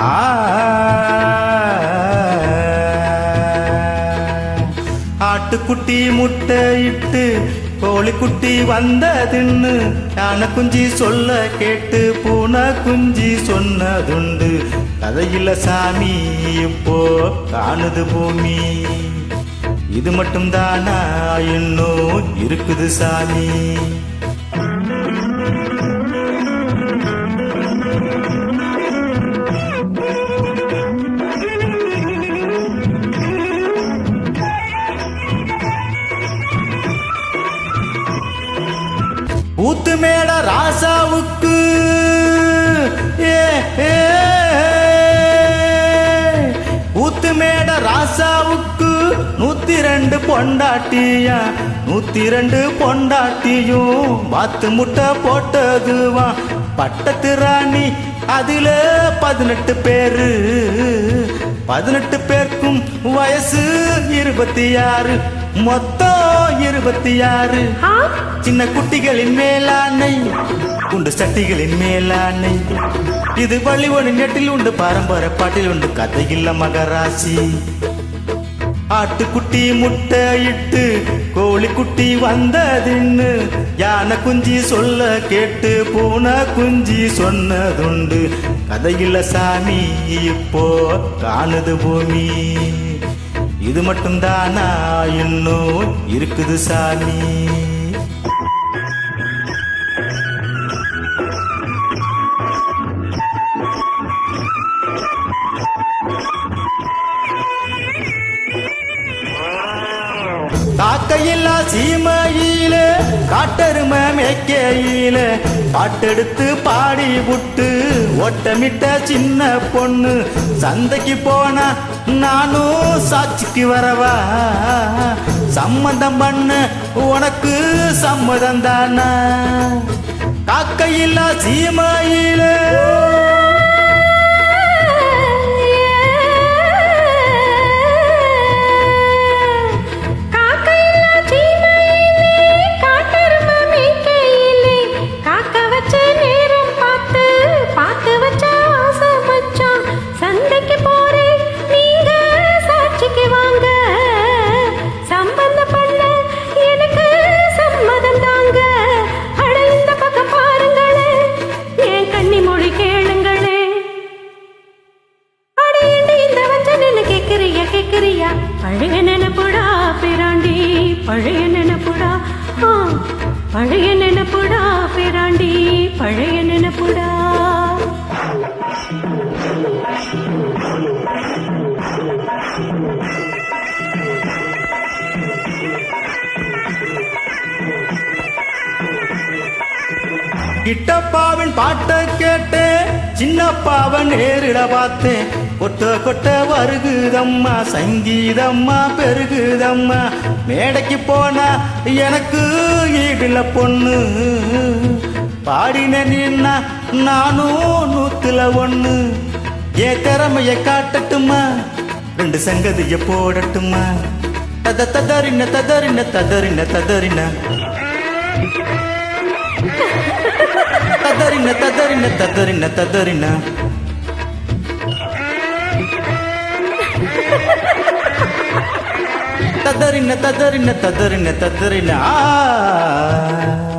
ஆ, ஆட்டுக்குட்டி முட்டை இட்டு கோழிக்குட்டி வந்ததுன்னு யானை குஞ்சி சொல்ல கேட்டு பூனை குஞ்சி சொன்னதுண்டு கதையில சாமி இப்போ காணுது பூமி இது மட்டும் தானா இன்னும் இருக்குது சாமி ஊத்து மேல ராசாவுக்கு. ஊத்து மேட ராசாவுக்கு நூத்தி ரெண்டு பொண்டாட்டியா? நூத்தி ரெண்டு பொண்டாட்டியும் வாத்து முட்டை போட்டதுவா? பட்டத்து ராணி அதுல பதினெட்டு பேரு. பதினெட்டு பேருக்கும் வயசு இருபத்தி ஆறு. மொத்தம் இருபத்தி ஆறு. சின்ன குட்டிகளின் மேலாண்மை உண்டு சட்டிகளின் மேலாண்மை. இது வள்ளிவனி நெட்டில் உண்டு பாரம்பரிய பாட்டில் உண்டு கதையில்ல மகராசி. ஆட்டுக்குட்டி முட்டை இட்டு கோழிக்குட்டி வந்ததுன்னு யானை குஞ்சி சொல்ல கேட்டு பூனை குஞ்சி சொன்னதுண்டு. கதையில்ல சாமி இப்போ காணுது பூமி. இது மட்டும் தானா இன்னும் இருக்குது சாமி. காக்கையில்லா சீமையில காட்டெருமை மேய்க்கையில பாட்டெடுத்து பாடி விட்டு ஒட்டமிட்ட சின்ன பொண்ணு சந்தைக்கு போனா நானும் சாட்சிக்கு வரவா? சம்மதம் பண்ண உனக்கு சம்மதம் தானா? காக்கையில்லா சீமாயிலே பழைய நினைப்புடா. பழைய நினைப்புடா பேராண்டி பழைய நினைப்புடா. கிட்டப்பாவின் பாட்டை கேட்டேன் சின்னப்பாவன் நேரிட பார்த்தேன். கொட்ட கொட்ட வருகுதம்மா சங்கீதம்மா பெருகுதம்மா. மேடைக்கு போனா எனக்கு ஈடுல பொண்ணு. பாடின நின்னா நானும் நூத்துல ஒண்ணு. என் திறமைய காட்டட்டுமா? ரெண்டு சங்கதிய போடட்டுமா? தத ததறின ததறின ததறின ததறின. ததறின ததறின ததறின ததறின. ததறின ததறின ததறின ததறின. ஆ.